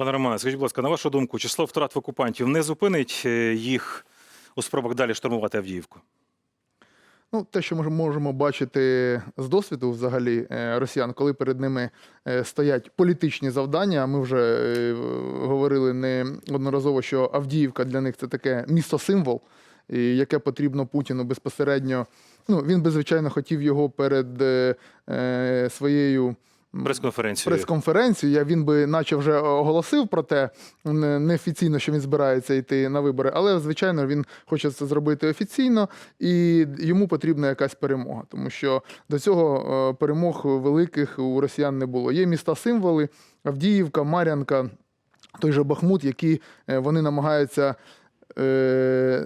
Пане Романе, скажіть, будь ласка, на вашу думку, число втрат в окупантів не зупинить е, їх у спробах далі штурмувати Авдіївку? Ну, те, що ми можемо бачити з досвіду взагалі е, росіян, коли перед ними е, стоять політичні завдання. Ми вже говорили неодноразово, що Авдіївка для них це таке місто-символ, яке потрібно Путіну безпосередньо. Ну, він би, звичайно, хотів його перед своєю. Прес-конференцію. прес-конференцію. Я він би наче вже оголосив про те, неофіційно, що він збирається йти на вибори, але звичайно він хоче це зробити офіційно, і йому потрібна якась перемога, тому що до цього е, перемог великих у росіян не було. Є міста символи Авдіївка, Мар'янка. Той же Бахмут, які е, вони намагаються, е,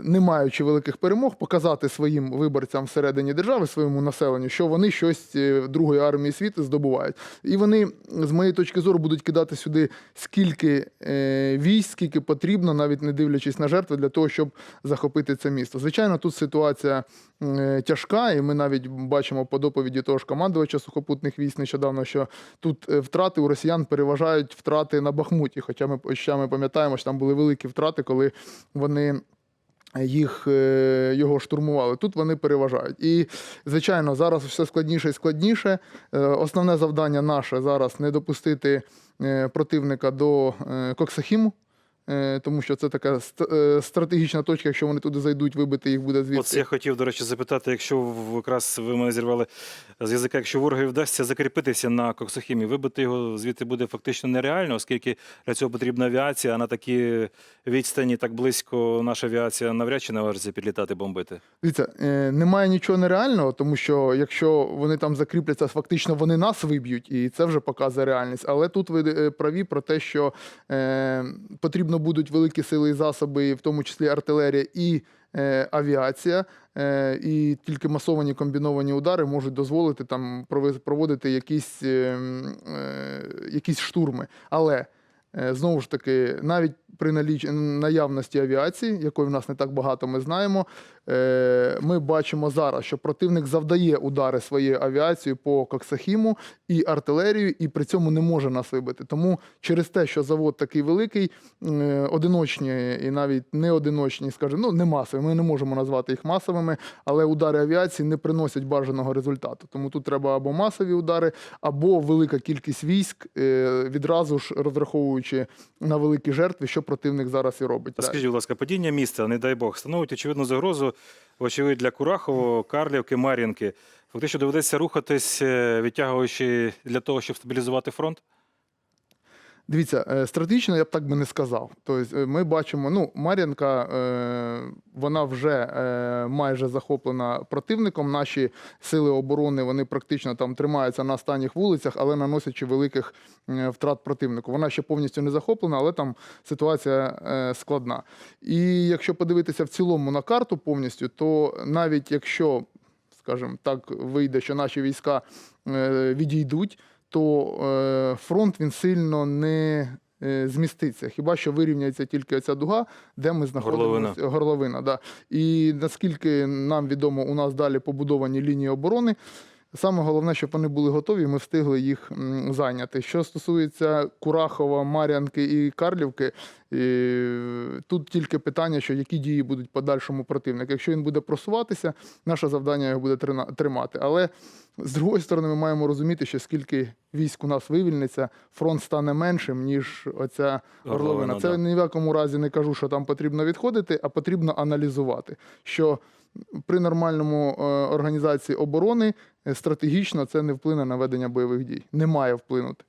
не маючи великих перемог, показати своїм виборцям всередині держави, своєму населенню, що вони щось е, другої армії світу здобувають. І вони, з моєї точки зору, будуть кидати сюди скільки е, військ, скільки потрібно, навіть не дивлячись на жертви, для того, щоб захопити це місто. Звичайно, тут ситуація е, тяжка, і ми навіть бачимо по доповіді того ж командувача сухопутних військ нещодавно, що тут е, втрати у росіян переважають втрати на Бахмуті. Хоча ми ще ми пам'ятаємо, що там були великі втрати, коли вони. Їх е, його штурмували. Тут вони переважають. І, звичайно, зараз все складніше і складніше. Е, Основне завдання наше зараз не допустити е, противника до е, Коксахіму, е, тому що це така е, стратегічна точка. Якщо вони туди зайдуть, вибити їх буде От звідси. я хотів, до речі, запитати, якщо якраз ви мене зірвали з язика, якщо ворогові вдасться закріпитися на Коксохімі, вибити його звідти буде фактично нереально, оскільки для цього потрібна авіація, а на такі відстані так близько наша авіація навряд чи наважиться підлітати бомбити. Дивіться, е, немає нічого нереального, тому що якщо вони там закріпляться, фактично вони нас виб'ють, і це вже показує реальність. Але тут ви е, праві про те, що е, потрібно будуть великі сили і засоби, в тому числі артилерія і е, авіація. Е, і тільки масовані комбіновані удари можуть дозволити там проводити якісь, е, е, якісь штурми. Але Е, Знову ж таки, навіть при наявності авіації, якої в нас не так багато, ми знаємо. Е, Ми бачимо зараз, що противник завдає удари своєю авіацією по Коксахіму і артилерію, і при цьому не може нас вибити. Тому через те, що завод такий великий, е, одиночні і навіть не одиночні, скажімо, ну не масові. Ми не можемо назвати їх масовими, але удари авіації не приносять бажаного результату. Тому тут треба або масові удари, або велика кількість військ, е, відразу ж розраховуючи на великі жертви, що противник зараз і робить. Скажіть, будь ласка, падіння міста, не дай Бог, становить очевидну загрозу, вочевидь, для Курахово, Карлівки, Мар'їнки. Фактично доведеться рухатись, е, відтягуючи для того, щоб стабілізувати фронт? Дивіться, е, стратегічно я б так би не сказав. Тобто е, ми бачимо, ну, Мар'янка, е, вона вже майже захоплена противником. Наші сили оборони вони практично там тримаються на останніх вулицях, але наносячи великих втрат противнику. Вона ще повністю не захоплена, але там ситуація складна. І якщо подивитися в цілому на карту повністю, то навіть якщо, скажімо так, вийде, що наші війська відійдуть то е, фронт він сильно не е, зміститься. Хіба що вирівняється тільки ця дуга, де ми знаходимося Горловина. горловина. Да. І наскільки нам відомо, у нас далі побудовані лінії оборони. Саме головне, щоб вони були готові, ми встигли їх зайняти. Що стосується Курахова, Мар'янки і Карлівки, і, тут тільки питання, що які дії будуть подальшому противник. Якщо він буде просуватися, наше завдання його буде тримати. Але з другої сторони, ми маємо розуміти, що скільки військ у нас вивільниться, фронт стане меншим, ніж оця Горловина. Це ні в якому разі не кажу, що там потрібно відходити, а потрібно аналізувати. Що при нормальному е, організації оборони е, стратегічно це не вплине на ведення бойових дій. Не має вплинути.